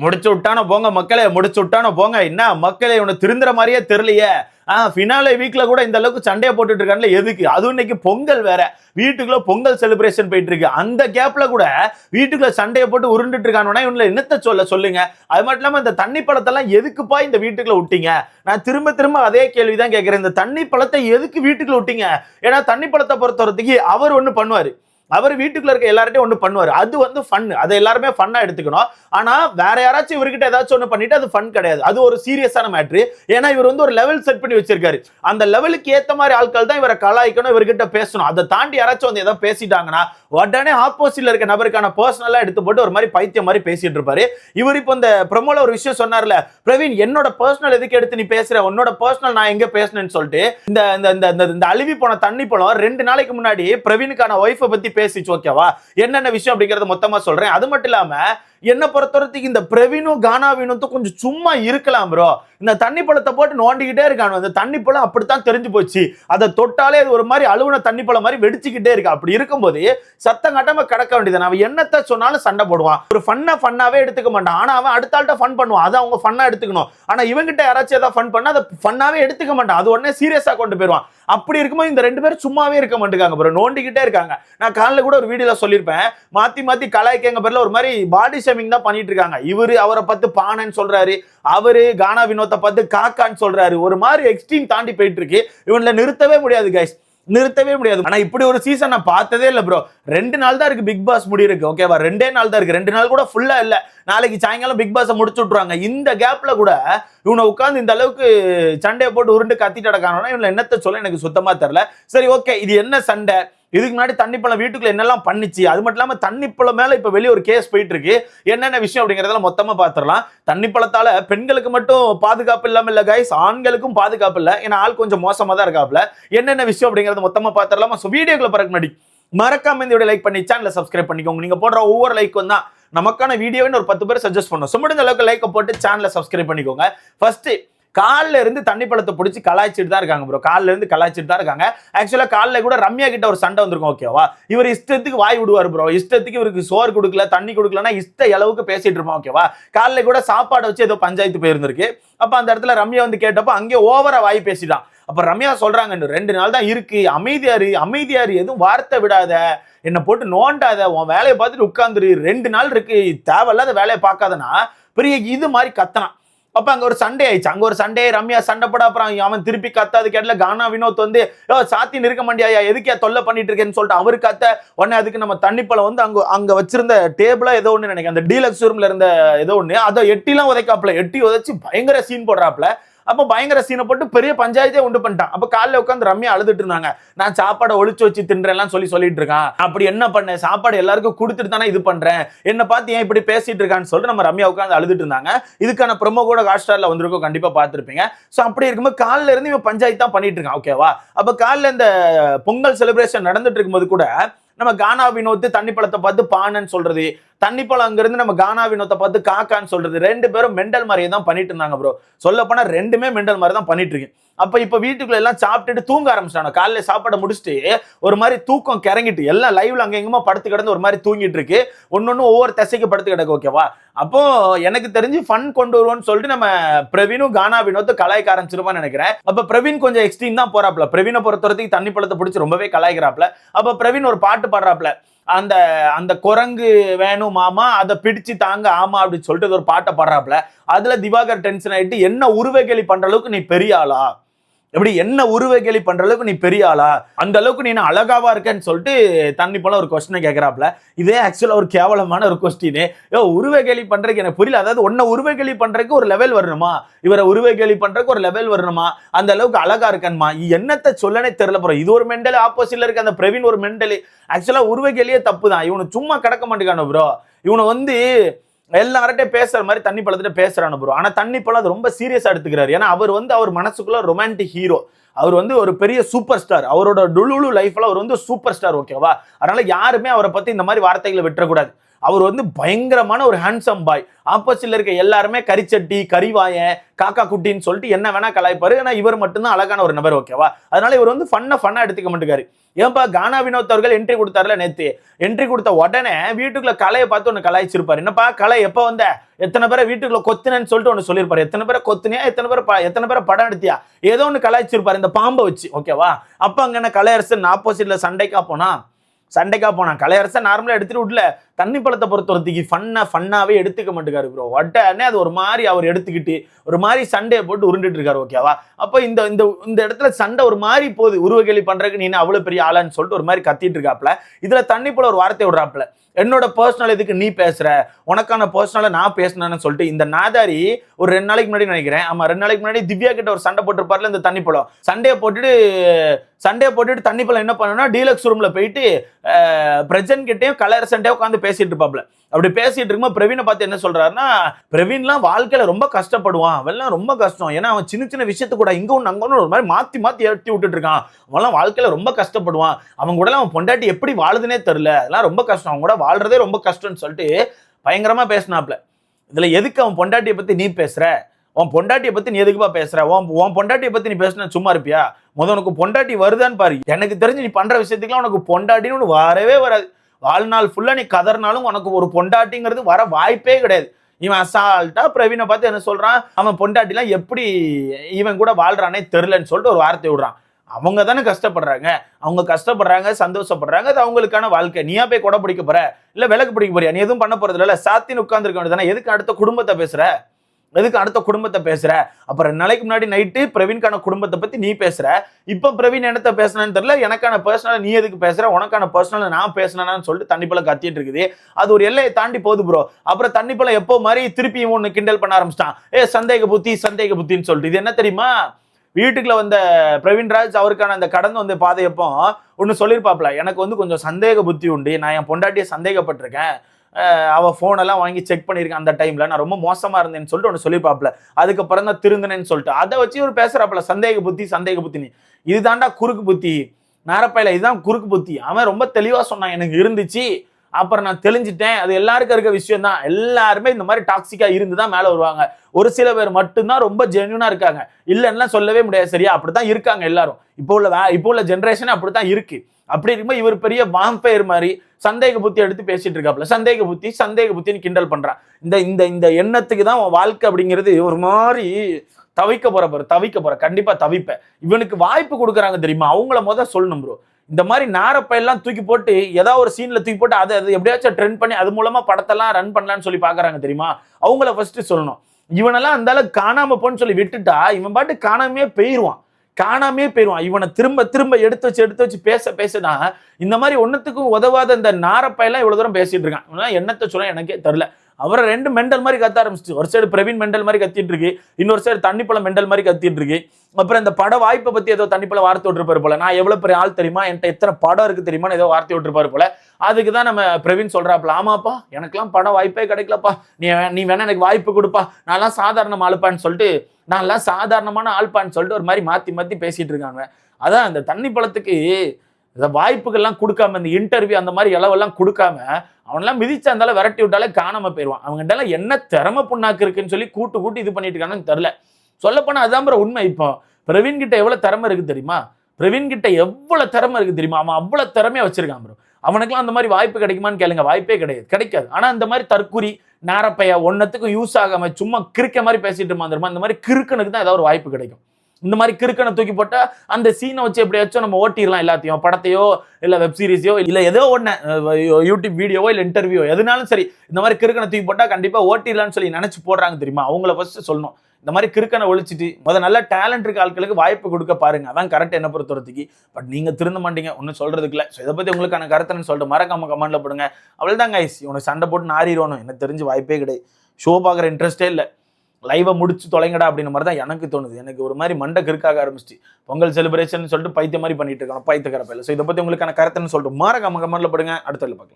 முடிச்சு விட்டானோ போங்க மக்களே முடிச்சு விட்டானோ போங்க. என்ன மக்களே இவனை திருந்துற மாதிரியே தெரியலையே. ஆ ஃபினாலே வீக்ல கூட இந்த அளவுக்கு சண்டையை போட்டுட்டு இருக்கான்ல எதுக்கு? அதுவும் இன்னைக்கு பொங்கல் வேற. வீட்டுக்குள்ள பொங்கல் செலிப்ரேஷன் போயிட்டு இருக்கு. அந்த கேப்ல கூட வீட்டுக்குள்ள சண்டையை போட்டு உருண்டுட்டு இருக்கானுன்னா இவனுல என்னத்த சொல்ல சொல்லுங்க? அது மட்டும் இல்லாம இந்த தண்ணி பழத்தெல்லாம் எதுக்குப்பா இந்த வீட்டுக்குள்ள விட்டீங்க? நான் திரும்ப திரும்ப அதே கேள்விதான் கேட்கிறேன். இந்த தண்ணி பழத்தை எதுக்கு வீட்டுக்குள்ள விட்டீங்க? ஏன்னா தண்ணி பழத்தை பொறுத்த வரத்துக்கு அவர் ஒண்ணு பண்ணுவாரு. அவர் வீட்டுக்குள்ள இருக்க எல்லார்ட்டையும் ஒன்று பண்ணுவார். அது வந்து ஃபன் அதை எல்லாருமே ஃபன்னாக எடுத்துக்கணும். ஆனால் வேற யாராச்சும் இவர்கிட்ட ஏதாச்சும் ஒன்று பண்ணிட்டு அது ஃபன் கிடையாது. அது ஒரு சீரியஸான மேட்ரு ஏன்னா இவர் வந்து ஒரு லெவல் செட் பண்ணி வச்சிருக்காரு. அந்த லெவலுக்கு ஏற்ற மாதிரி ஆட்கள் தான் இவரை கலாய்க்கணும் இவர்கிட்ட பேசணும். அதை தாண்டி யாராச்சும் வந்து ஏதாவது பேசிட்டாங்கன்னா உடனே ஆப்போசிட்ல இருக்க நபருக்கான பர்சனலாக எடுத்து போட்டு ஒரு மாதிரி பைத்தியம் மாதிரி பேசிட்டு இருப்பாரு. இவர் இப்போ இந்த பிரமோல ஒரு விஷயம் சொன்னார்ல பிரவீன் என்னோட பர்சனல் எதுக்கு எடுத்து நீ பேசுற? உன்னோட பர்சனல் நான் எங்க பேசுனேன்னு சொல்லிட்டு இந்த இந்த இந்த இந்த- இந்த அழுவி போன தண்ணி பழம் ரெண்டு நாளைக்கு முன்னாடி பிரவீனுக்கான ஒய்ஃபை பத்தி பேசிச்சு ஓகேவா என்னென்ன விஷயம் அப்படிங்கறத மொத்தமா சொல்றேன். அது மட்டும் இல்லாம என்னை பொறுத்தவரத்துக்கு இந்த பிரவீனும் கானா கொஞ்சம் சும்மா இருக்கலாம் ப்ரோ இந்த தண்ணி பழத்தை போட்டு நோண்டிக்கிட்டே இருக்கானு. அந்த தண்ணி பழம் அப்படித்தான் தெரிஞ்சு போச்சு. அதை தொட்டாலே அது ஒரு மாதிரி அழுவுன தண்ணி பழம் மாதிரி வெடிச்சுக்கிட்டே இருக்கு. அப்படி இருக்கும்போது சத்தம் கட்டாம கிடக்க வேண்டியது அவன் என்னத்த சொன்னாலும் சண்டை போடுவான். ஒரு ஃபன்னை ஃபன்னாவே எடுத்துக்க மாட்டான். ஆனா அவன் அடுத்த ஆள்கிட்ட ஃபன் பண்ணுவான். அதை அவங்க ஃபன்னா எடுத்துக்கணும். ஆனா இவங்கிட்ட யாராச்சும் ஏதாவது ஃபன் பண்ணா அதை ஃபன்னாவே எடுத்துக்க மாட்டான். அது உடனே சீரியஸா கொண்டு போயிடுவான். அப்படி இருக்கும்போது இந்த ரெண்டு பேரும் சும்மாவே இருக்க மாட்டேங்காங்க ப்ரோ நோண்டிக்கிட்டே இருக்காங்க. நான் காலைல கூட ஒரு வீடியோல சொல்லியிருப்பேன். மாத்தி மாத்தி கலாய்க்கங்க பேர்ல ஒரு மாதிரி பாடி ஷேமிங் தான் பண்ணிட்டு இருக்காங்க இவரு அவரை பார்த்து பானைன்னு சொல்றாரு. அவரு கானா வினோத்தை பார்த்து காக்கான்னு சொல்றாரு. ஒரு மாதிரி எக்ஸ்ட்ரீம் தாண்டி போயிட்டு இருக்கு இவன்ல நிறுத்தவே முடியாது கைஸ் நிறுத்தவே முடியாது. ஆனா இப்படி ஒரு சீசன் நான் பார்த்ததே இல்ல ப்ரோ ரெண்டு நாள் தான் இருக்கு பிக் பாஸ் முடியிருக்கு ஓகேவா ரெண்டே நாள் தான் இருக்கு. ரெண்டு நாள் கூட ஃபுல்லா இல்ல. நாளைக்கு சாயங்காலம் பிக் பாஸை முடிச்சு விட்ருவாங்க இந்த கேப்ல கூட இவனை உட்காந்து இந்த அளவுக்கு சண்டையை போட்டு உருண்டு கத்திட்டு அடக்கானா இவனை என்னத்த சொல்ல எனக்கு சுத்தமா தெரியல. சரி ஓகே இது என்ன சண்டை? இதுக்கு முன்னாடி தண்ணி பழம் வீட்டுக்குள்ள என்னெல்லாம் பண்ணிச்சு? அது மட்டும் இல்லாம தண்ணி பழம் மேல இப்ப வெளியே ஒரு கேஸ் போயிட்டு இருக்கு என்னென்ன விஷயம் அப்படிங்கறதெல்லாம் மொத்தமா பார்த்துடலாம் தண்ணி பழத்தால பெண்களுக்கு மட்டும் பாதுகாப்பு இல்லாம இல்ல கைஸ் ஆண்களுக்கும் பாதுகாப்பு இல்ல. ஏன்னா ஆள் கொஞ்சம் மோசமா தான் இருக்காப்ல என்னென்ன விஷயம் அப்படிங்கறத மொத்தமா பாத்துரலாமா ஸோ வீடியோக்குள்ள பிறகு முன்னாடி மறக்காம இந்த வீடியோ லைக் பண்ணி சேனலை சப்ஸ்கிரைப் பண்ணிக்கோங்க. நீங்க போடுற ஒவ்வொரு லைக்கும் தான் நமக்கான வீடியோன்னு ஒரு பத்து பேர் சஜஸ்ட் பண்ணும். ஸோ முடிஞ்ச அளவுக்கு லைக்கை போட்டு சேனலை சப்ஸ்கிரைப் பண்ணிக்கோங்க. ஃபர்ஸ்ட் காலில் இருந்து தண்ணி பழத்தை பிடிச்சி கலாய்ச்சிட்டு தான் இருக்காங்க ப்ரோ காலில் இருந்து கலாய்ச்சிட்டு தான் இருக்காங்க. ஆக்சுவலாக காலில் கூட ரம்யா கிட்ட ஒரு சண்டை வந்திருக்கும் ஓகேவா இவர் இஷ்டத்துக்கு வாய் விடுவார் ப்ரோ இஷ்டத்துக்கு இவருக்கு சோறு கொடுக்கல தண்ணி கொடுக்கலன்னா இஷ்ட அளவுக்கு பேசிட்டு இருப்போம் ஓகேவா காலில் கூட சாப்பாடை வச்சு ஏதோ பஞ்சாயத்து போயிருந்திருக்கு. அப்போ அந்த இடத்துல ரம்யா வந்து கேட்டப்போ அங்கே ஓவரா வாய் பேசிட்டான். அப்போ ரம்யா சொல்றாங்க இன்னும் ரெண்டு நாள் தான் இருக்கு. அமைதியாரு அமைதியாரு. எதுவும் வார்த்தை விடாத. என்னை போட்டு நோண்டாத. உன் வேலையை பார்த்துட்டு உட்காந்துரு ரெண்டு நாள் இருக்கு. தேவையில்லாத வேலையை பார்க்காதனா? பெரிய இது மாதிரி கத்தனான். அப்ப அங்க ஒரு சண்டே ஆயிடுச்சு. அங்க ஒரு சண்டே ரம்யா சண்டை போட அப்புறம் அவன் திருப்பி கத்தாது கேட்டல கானா வினோத் வந்து சாத்தி நிற்க மாட்டியா எதுக்கே தொல்லை பண்ணிட்டு இருக்கேன்னு சொல்லிட்டு அவரு கத்த. உடனே அதுக்கு நம்ம தண்ணிப்பழம் வந்து அங்க அங்க வச்சிருந்த டேபிளா ஏதோ ஒண்ணு நினைக்கிறேன். அந்த டீலக்ஸ் ரூம்ல இருந்த ஏதோ ஒண்ணு அதை எட்டிலாம் உதைக்காப்ல எட்டி உதைச்சு பயங்கர சீன் போடுறாப்ல அப்போ பயங்கர சீனை போட்டு பெரிய பஞ்சாயத்தே உண்டு பண்ணிட்டான். அப்போ காலைல உட்காந்து ரம்யா அழுதுட்டு இருந்தாங்க. நான் சாப்பாடை ஒழிச்சு வச்சு தின்றேன்லாம் சொல்லி சொல்லிட்டு இருக்கான். அப்படி என்ன பண்ணேன் சாப்பாடு எல்லாருக்கும் கொடுத்துட்டு தானே இது பண்றேன். என்ன பார்த்து ஏன் இப்படி பேசிட்டு இருக்கான்னு சொல்லிட்டு நம்ம ரம்யா உட்காந்து அழுதுட்டு இருந்தாங்க. இதுக்கான ப்ரொமோ கூட ஹாட் ஸ்டார்ல வந்திருக்கும் கண்டிப்பா பார்த்துருப்பீங்க. ஸோ அப்படி இருக்கும்போது காலில இருந்து இவன் பஞ்சாயத்து தான் பண்ணிட்டு இருக்கான். ஓகேவா அப்போ காலைல இந்த பொங்கல் செலிப்ரேஷன் நடந்துட்டு இருக்கும்போது கூட நம்ம கானா வினோத்து தண்ணி பழத்தை பார்த்து பானன்னு சொல்றது தண்ணி பழம் அங்கிருந்து நம்ம கானா வினோத்தை பார்த்து காக்கான்னு சொல்றது. ரெண்டு பேரும் மெண்டல் மாதிரியே தான் பண்ணிட்டு இருந்தாங்க ப்ரோ சொல்ல போனா ரெண்டுமே மெண்டல் மாதிரி தான் பண்ணிட்டு இருக்கேன். அப்ப இப்ப வீட்டுக்குள்ள எல்லாம் சாப்பிட்டுட்டு தூங்க ஆரம்பிச்சிட்டாங்க. காலையில சாப்பாடை முடிச்சுட்டு ஒரு மாதிரி தூக்கம் கிறங்கிட்டு எல்லாம் லைவ்ல அங்க எங்கேயுமா படுத்து கிடந்து ஒரு மாதிரி தூங்கிட்டு இருக்கு. ஒன்னொன்னு ஒவ்வொரு தசைக்கு படுத்து கிடக்கு ஓகேவா அப்போ எனக்கு தெரிஞ்சு ஃபன் கொண்டு வருவோம்னு சொல்லிட்டு நம்ம பிரவீனும் கானா வினோத்து கலாய்க்க ஆரம்பிச்சிருப்பான்னு நினைக்கிறேன். அப்ப பிரவீன் கொஞ்சம் எக்ஸ்ட்ரீம் தான் போறாப்ல. பிரவீனை பொறுத்த வரைக்கும் தண்ணி பழத்தை பிடிச்சி ரொம்பவே கலாய்க்கிறாப்ல. அப்ப பிரவீன் ஒரு பாட்டு பாடுறாப்ல. அந்த அந்த குரங்கு வேணும் மாமா அதை பிடிச்சு தாங்க ஆமா அப்படின்னு சொல்லிட்டு ஒரு பாட்டை பாடுறாப்புல. அதுல திவாகர் டென்ஷன் ஆயிட்டு என்ன உருவகேலி பண்ற அளவுக்கு நீ பெரிய ஆளா? எப்படி என்ன உருவகேலி பண்ற அளவுக்கு நீ பெரிய ஆளா? அந்த அளவுக்கு நீ என்ன அழகாவா இருக்கேன்னு சொல்லிட்டு தண்ணி போல ஒரு கொஸ்டினை கேட்கறாப்ல இதே ஆக்சுவலா ஒரு கேவலமான ஒரு கொஸ்டின் ஏ உருவகேலி பண்றதுக்கு எனக்கு புரியல. அதாவது ஒன்ன உருவகேலி பண்றதுக்கு ஒரு லெவல் வரணுமா? இவரை உருவ உருவகேலி பண்றதுக்கு ஒரு லெவல் வரணுமா? அந்த அளவுக்கு அழகா இருக்கணுமா என்னத்தை சொல்லனே தெரியல ப்ரோ இது ஒரு மெண்டல் ஆப்போசிட்ல இருக்க. அந்த பிரவீன் ஒரு மெண்டல் ஆக்சுவலா உருவகேலியே தப்பு தான் இவனு சும்மா கிடக்க மாட்டேங்கானு ப்ரோ இவனை வந்து எல்லார்ட்டையும் பேசுற மாதிரி தண்ணி பழத்திட்ட பேசுறானு ப்ரோ ஆனா தண்ணி பழம் அது ரொம்ப சீரியஸா எடுத்துக்கிறாரு. ஏன்னா அவர் வந்து அவர் மனசுக்குள்ள ரொமான்டிக் ஹீரோ அவர் வந்து ஒரு பெரிய சூப்பர் ஸ்டார் அவரோட டுலுலு லைஃப்ல அவர் வந்து சூப்பர் ஸ்டார் ஓகேவா அதனால யாருமே அவரை பத்தி இந்த மாதிரி வார்த்தைகளை விட்டுறக்கூடாது. அவர் வந்து பயங்கரமான ஒரு ஹேண்ட்ஸம் பாய் ஆப்போசிட்ல இருக்க எல்லாருமே கரிச்சட்டி கரிவாயன் காக்கா குட்டின்னு சொல்லிட்டு என்ன வேணா கலாய்ப்பாரு. ஏன்னா இவர் மட்டும்தான் அழகான ஒரு நபர் ஓகேவா அதனால இவர் வந்து ஃபன்னா ஃபன்னா எடுத்துக்க மாட்டேங்காரு. ஏன்பா கானா வினோத் அவர்கள் என்ட்ரி கொடுத்தாருல நேத்து? என்ட்ரி கொடுத்த உடனே வீட்டுக்குள்ள கலையை பார்த்து ஒன்று கலாய்ச்சிருப்பாரு. என்னப்பா கலை எப்போ வந்த? எத்தனை பேரை வீட்டுக்குள்ள கொத்துனேன்னு சொல்லிட்டு ஒன்று சொல்லியிருப்பாரு. எத்தனை பேரை கொத்துனியா எத்தனை பேர் எத்தனை பேரை படம் எடுத்தியா? ஏதோ ஒன்று கலாய்ச்சிருப்பாரு. இந்த பாம்பை வச்சு ஓகேவா அப்போ அங்கே என்ன கலையரசன் ஆப்போசிட்ல சண்டைக்கா போனா சண்டைக்கா போனான். கலையரசை நார்மலாக எடுத்துட்டு விடல. தண்ணி பழத்தை பொறுத்தவரத்துக்கு ஃபன்னாக ஃபன்னாகவே எடுத்துக்க மாட்டேங்காரு ப்ரோ உடனே அது ஒரு மாதிரி அவர் எடுத்துக்கிட்டு ஒரு மாதிரி சண்டையை போட்டு உருண்டுட்டு இருக்காரு ஓகேவா அப்போ இந்த இந்த இந்த இடத்துல சண்டை ஒரு மாதிரி போகுது. உருவ கேள்வி பண்ணுறதுக்கு நீ என்ன அவ்வளோ பெரிய ஆளான்னு சொல்லிட்டு ஒரு மாதிரி கத்திட்டு இருக்காப்ல இதில் தண்ணி போல ஒரு வார்த்தை விடுறாப்ல என்னோட பர்சனல் இதுக்கு நீ பேசுற. உனக்கான பர்சனலை நான் பேசினேன்னு சொல்லிட்டு இந்த நாதாரி ஒரு ரெண்டு நாளைக்கு முன்னாடி நினைக்கிறேன். ஆமா ரெண்டு நாளைக்கு முன்னாடி திவ்யா கிட்ட ஒரு சண்டை போட்டிருப்பார்ல இந்த தண்ணி பழம். சண்டையை போட்டுட்டு சண்டையை போட்டுட்டு தண்ணி பழம் என்ன பண்ணனா டீலக்ஸ் ரூம்ல போயிட்டு பிரஜன் கலர் கலரசன்ட்டே உட்காந்து பேசிட்டு இருப்பாப்ல அப்படி பேசிட்டு இருக்கும்போது பிரவீனை பார்த்து என்ன சொல்றாருன்னா பிரவீன்லாம் வாழ்க்கையில ரொம்ப கஷ்டப்படுவான். அவெல்லாம் ரொம்ப கஷ்டம். ஏன்னா அவன் சின்ன சின்ன விஷயத்து கூட இங்க ஒன்று அங்க ஒன்று ஒரு மாதிரி மாத்தி மாத்தி ஏற்றி விட்டுட்டு இருக்கான். அவன்லாம் வாழ்க்கையில ரொம்ப கஷ்டப்படுவான். அவன் கூட அவன் பொண்டாட்டி எப்படி வாழுதுனே தெரில அதெல்லாம் ரொம்ப கஷ்டம். அவன் கூட வாழ்றதே ரொம்ப கஷ்டம்னு சொல்லிட்டு பயங்கரமா பேசினாப்ல இதுல எதுக்கு அவன் பொண்டாட்டியை பத்தி நீ பேசுற? உன் பொண்டாட்டியை பத்தி நீ எதுக்குப்பா பேசுற? உன் உன் பொண்டாட்டியை பத்தி நீ பேசுன சும்மா இருப்பியா? முத உனக்கு பொண்டாட்டி வருதான்னு பாரு. எனக்கு தெரிஞ்சு நீ பண்ற விஷயத்துக்குலாம் உனக்கு பொண்டாட்டின்னு ஒன்று வரவே வராது. வாழ்நாள் ஃபுல்லாக நீ கதறினாலும் உனக்கு ஒரு பொண்டாட்டிங்கிறது வர வாய்ப்பே கிடையாது. இவன் அசால்ட்டா பிரவீனை பார்த்து என்ன சொல்றான்? அவன் பொண்டாட்டிலாம் எப்படி இவன் கூட வாழ்றானே தெரிலன்னு சொல்லிட்டு ஒரு வார்த்தை விடுறான். அவங்க தானே கஷ்டப்படுறாங்க. அவங்க கஷ்டப்படுறாங்க சந்தோஷப்படுறாங்க அது அவங்களுக்கான வாழ்க்கை. நீயா போய் கொடை பிடிக்க போற? இல்ல விளக்கு பிடிக்க போறியா? நீ எதுவும் பண்ண போறது இல்ல சாத்தின்னு உட்கார்ந்துருக்க வேண்டியதானே எதுக்கு அடுத்த குடும்பத்தை பேசுற? எதுக்கு அடுத்த குடும்பத்தை பேசுற. அப்புறம் ரெண்டு நாளைக்கு முன்னாடி நைட்டு பிரவீன்கான குடும்பத்தை பத்தி நீ பேசுற. இப்ப பிரவீன் என்னத்த பேசுனான்னு தெரியல எனக்கான பர்சனல் நீ எதுக்கு பேசுற உனக்கான பர்சனல் நான் பேசினேன்னு சொல்லிட்டு தண்ணி பழம் கத்திட்டு இருக்குது. அது ஒரு எல்லையை தாண்டி போகுது ப்ரோ அப்புறம் தண்ணி பழம் எப்போ மாதிரி திருப்பி ஒன்று கிண்டல் பண்ண ஆரம்பிச்சிட்டான். ஏ சந்தேக புத்தி சந்தேக புத்தின்னு சொல்லிட்டு. இது என்ன தெரியுமா? வீட்டுக்குள்ள வந்த பிரவீன்ராஜ் அவருக்கான அந்த கடந்து வந்த பாதையப்போ ஒன்று சொல்லியிருப்பாப்ல எனக்கு வந்து கொஞ்சம் சந்தேக புத்தி உண்டு. நான் என் பொண்டாட்டியை சந்தேகப்பட்டிருக்கேன். அவள் ஃபோனெல்லாம் வாங்கி செக் பண்ணியிருக்கேன் அந்த டைமில் நான் ரொம்ப மோசமாக இருந்தேன்னு சொல்லிட்டு ஒன்று சொல்லியிருப்பாப்ல அதுக்கப்புறம் தான் திருந்தினேன்னு சொல்லிட்டு. அதை வச்சு இவர் பேசுறாப்ல சந்தேக புத்தி சந்தேக புத்தினி இதுதான்டா குறுக்கு புத்தி. நேரப்பையில் இதுதான் குறுக்கு புத்தி. அவன் ரொம்ப தெளிவாக சொன்னான் எனக்கு இருந்துச்சு. அப்புறம் நான் தெளிஞ்சிட்டேன். அது எல்லாருக்கும் இருக்க விஷயம் தான். எல்லாருமே இந்த மாதிரி டாக்ஸிக்காக இருந்து தான் மேலே வருவாங்க. ஒரு சில பேர் மட்டும்தான் ரொம்ப ஜென்யூனாக இருக்காங்க. இல்லைன்னா சொல்லவே முடியாது. சரியா? அப்படி தான் இருக்காங்க எல்லாரும். இப்போ உள்ள இப்போ உள்ள ஜென்ரேஷனும் அப்படி தான் இருக்குது அப்படி இருக்கும்போது இவர் பெரிய வாம்பயர் மாதிரி சந்தேக புத்தி எடுத்து பேசிட்டு இருக்காப்ல. சந்தேக புத்தி சந்தேக புத்தின்னு கிண்டல் பண்றான் இந்த இந்த இந்த எண்ணத்துக்கு தான் வாழ்க்கை அப்படிங்கிறது ஒரு மாதிரி தவிக்க போற பாரு தவிக்க போற. கண்டிப்பா தவிப்ப இவனுக்கு வாய்ப்பு கொடுக்குறாங்க தெரியுமா? அவங்கள முத சொல்லணும் ப்ரோ இந்த மாதிரி நாரப்பையெல்லாம் தூக்கி போட்டு ஏதாவது ஒரு சீன்ல தூக்கி போட்டு அதை அது எப்படியாச்சும் ட்ரெண்ட் பண்ணி அது மூலமா படத்தெல்லாம் ரன் பண்ணலான்னு சொல்லி பாக்குறாங்க தெரியுமா? அவங்கள ஃபர்ஸ்ட் சொல்லணும். இவனெல்லாம் அந்த அளவுக்கு காணாம போன்னு சொல்லி விட்டுட்டா இவன் பாட்டு காணாமே போயிருவான். காணாமே போயிடுவான் இவனை திரும்ப திரும்ப எடுத்து வச்சு எடுத்து வச்சு பேச பேசதான் இந்த மாதிரி ஒன்றுத்துக்கும் உதவாத இந்த நாரப்பையெல்லாம் இவ்வளோ தூரம் பேசிட்டு இருக்கான். என்னத்தை என்னத்த சொல்ல எனக்கே தெரில அவரை ரெண்டு மெண்டல் மாதிரி கத்த ஆரம்பிச்சிச்சு. ஒரு சைடு பிரவீன் மெண்டல் மாதிரி கத்திட்டு இருக்கு. இன்னொரு சைடு தண்ணிப்பழம் மெண்டல் மாதிரி கத்திட்டு இருக்கு. அப்புறம் இந்த பட வாய்ப்பை பத்தி ஏதோ தண்ணிப்பழம் வார்த்தை விட்டுருப்பாரு போல. நான் எவ்வளவு பெரிய ஆள் தெரியுமா? என்கிட்ட எத்தனை படம் இருக்கு தெரியுமான்னு ஏதோ வார்த்தை விட்டுருப்பாரு போல. அதுக்கு தான் நம்ம பிரவீன் சொல்றாப்ல ஆமாப்பா எனக்கெல்லாம் படம் வாய்ப்பே கிடைக்கலப்பா. நீ நீ வேணா எனக்கு வாய்ப்பு கொடுப்பா. நான்லாம் சாதாரண ஆளுப்பான்னு சொல்லிட்டு நான்லாம் சாதாரணமான ஆள்பான்னு சொல்லிட்டு ஒரு மாதிரி மாத்தி மாத்தி பேசிட்டு இருக்காங்க. அதான் அந்த தண்ணி பழத்துக்கு இந்த வாய்ப்புகள்லாம் கொடுக்காம இந்த இன்டர்வியூ அந்த மாதிரி இளவெல்லாம் கொடுக்காம அவனெல்லாம் மிதிச்சு அந்தால விரட்டி விட்டாலே காணாம போயிடுவான். அவங்ககிட்ட என்ன திறமை புண்ணாக்கு இருக்குன்னு சொல்லி கூட்டு கூட்டு இது பண்ணிட்டு இருக்காங்கன்னு தெரில சொல்லப்போனால் அதான் bro உண்மை. இப்போ பிரவீன் கிட்ட எவ்வளோ திறமை இருக்கு தெரியுமா? பிரவீன் கிட்ட எவ்வளோ திறமை இருக்கு தெரியுமா? அவன் அவ்வளோ திறமையாக வச்சிருக்கான் ப்ரோ அவனுக்குலாம் அந்த மாதிரி வாய்ப்பு கிடைக்குமான்னு கேளுங்க. வாய்ப்பே கிடையாது. கிடைக்காது. ஆனால் இந்த மாதிரி தற்குறி நேரப்பையா ஒன்றத்துக்கும் யூஸ் ஆகாம சும்மா கிறுக்க மாதிரி பேசிட்டு இருப்பான் இந்த மாதிரி கிறுக்கனுக்கு தான் ஏதாவது ஒரு வாய்ப்பு கிடைக்கும். இந்த மாதிரி கிறுக்கனை தூக்கி போட்டால் அந்த சீனை வச்சு எப்படியாச்சும் நம்ம ஓட்டிடலாம் எல்லாத்தையும். படத்தையோ இல்ல வெப் சீரிஸையோ இல்ல ஏதோ ஒன்று யூடியூப் வீடியோவோ இல்ல இன்டர்வியூ எதுனாலும் சரி இந்த மாதிரி கிறுக்கனை தூக்கி போட்டா கண்டிப்பா ஓட்டிடலாம்னு சொல்லி நினைச்சு போடுறாங்க தெரியுமா? அவங்கள ஃபர்ஸ்ட் சொல்லணும். இந்த மாதிரி கிறுக்கனை ஒழிச்சிட்டு முத நல்ல டேலண்ட் இருக்க ஆட்களுக்கு வாய்ப்பு கொடுக்க பாருங்க. அதான் கரெக்ட் என்ன பொறுத்தவரத்துக்கு பட் நீங்க திருந்த மாட்டீங்க ஒன்றும் சொல்றதுக்கு இல்லை. ஸோ இதை பத்தி உங்களுக்கான கருத்துன்னு சொல்லிட்டு மறக்காம கமெண்ட்ல போடுங்க. அவ்வளோதான் கைஸ் உனக்கு சண்டை போட்டு நாரிடணும் எனக்கு தெரிஞ்சு வாய்ப்பே கிடையாது. ஷோ பார்க்குற இன்ட்ரெஸ்டே இல்லை. லைவை முடிச்சு தொலைங்கடா அப்படின்னு மாதிரி தான் எனக்கு தோணுது. எனக்கு ஒரு மாதிரி மண்டை கிறுக்காக ஆரம்பிச்சு பொங்கல் செலிப்ரேஷன் சொல்லிட்டு பைத்திய மாதிரி பண்ணிட்டு இருக்கோம் பைத்தியக்கார பையில. ஸோ இதை பற்றி உங்களுக்கான கருத்துன்னு சொல்லிட்டு மறக்காம கமெண்ட்ல படுங்க. அடுத்த பார்க்கலாம்.